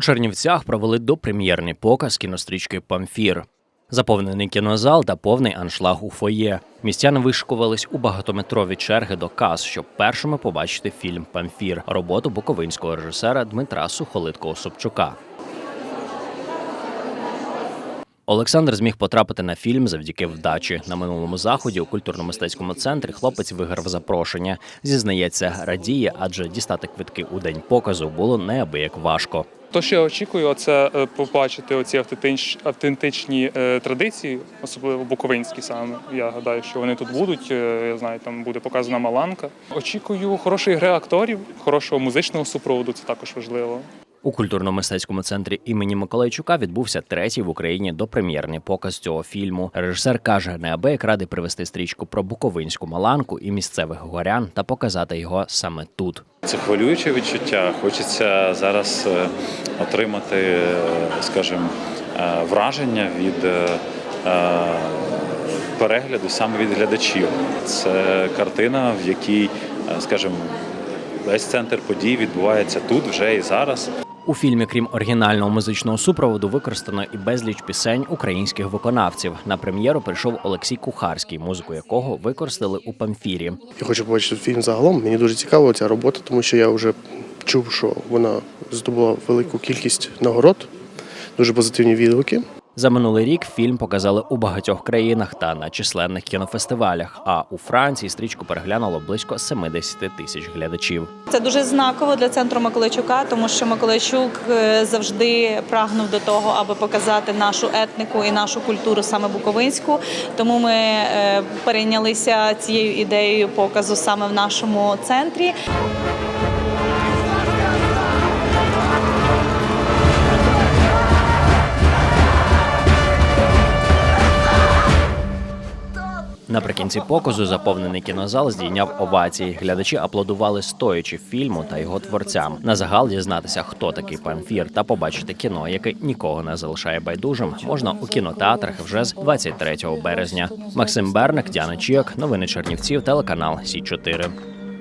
У Чернівцях провели допрем'єрний показ кінострічки Памфір. Заповнений кінозал та повний аншлаг у фоє. Містяни вишикувались у багатометрові черги до каз, щоб першими побачити фільм Памфір, роботу буковинського режисера Дмитра Сухолиткого Собчука. Олександр зміг потрапити на фільм завдяки вдачі. На минулому заході у культурно-мистецькому центрі хлопець виграв запрошення. Зізнається, радіє, адже дістати квитки у день показу було неабияк важко. То, що я очікую, це е, побачити оці автентичні е, традиції, особливо буковинські саме. Я гадаю, що вони тут будуть. Е, Я знаю, там буде показана маланка. Очікую хорошої гри акторів, хорошого музичного супроводу. Це також важливо. У культурно-мистецькому центрі імені Миколайчука відбувся третій в Україні допрем'єрний показ цього фільму. Режисер каже, неабияк радий привести стрічку про буковинську маланку і місцевих горян та показати його саме тут. Це хвилююче відчуття. Хочеться зараз е, отримати, е, скажімо, е, враження від перегляду саме від глядачів. Це картина, в якій, скажімо, весь центр подій відбувається тут вже і зараз. У фільмі, крім оригінального музичного супроводу, використано і безліч пісень українських виконавців. На прем'єру прийшов Олексій Кухарський, музику якого використали у памфірі. Я хочу побачити фільм загалом. Мені дуже цікава ця робота, тому що я вже чув, що вона здобула велику кількість нагород, дуже позитивні відгуки. За минулий рік фільм показали у багатьох країнах та на численних кінофестивалях. А у Франції стрічку переглянуло близько 70 тисяч глядачів. Це дуже знаково для центру Миколайчука, тому що Миколайчук е, завжди прагнув до того, аби показати нашу етнику і нашу культуру саме буковинську. Тому ми е, перейнялися цією ідеєю показу саме в нашому центрі. Наприкінці показу заповнений кінозал здійняв овації. Глядачі аплодували стоячи фільму та його творцям. На загал дізнатися, хто такий памфір, та побачити кіно, яке нікого не залишає байдужим, можна у кінотеатрах вже з 23 березня. Максим Берник, Діана Чіок, новини Чернівців, телеканал Сі 4